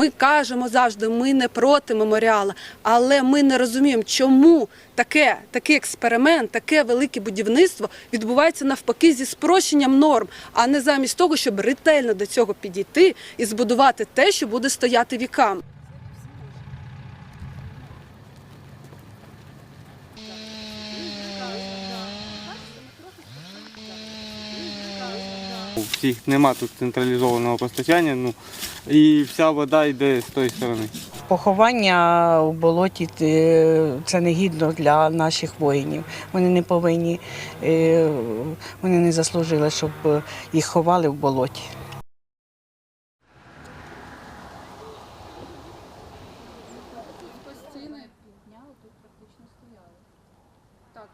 Ми кажемо завжди, ми не проти меморіалу, але ми не розуміємо, чому таке, такий експеримент, таке велике будівництво відбувається навпаки зі спрощенням норм, а не замість того, щоб ретельно до цього підійти і збудувати те, що буде стояти віками. Всіх нема тут централізованого постачання, ну і вся вода йде з тої сторони. Поховання у болоті е, це негідно для наших воїнів. Вони не повинні, е, вони не заслужили, щоб їх ховали в болоті. Постійно півдня тут практично стояли. Так,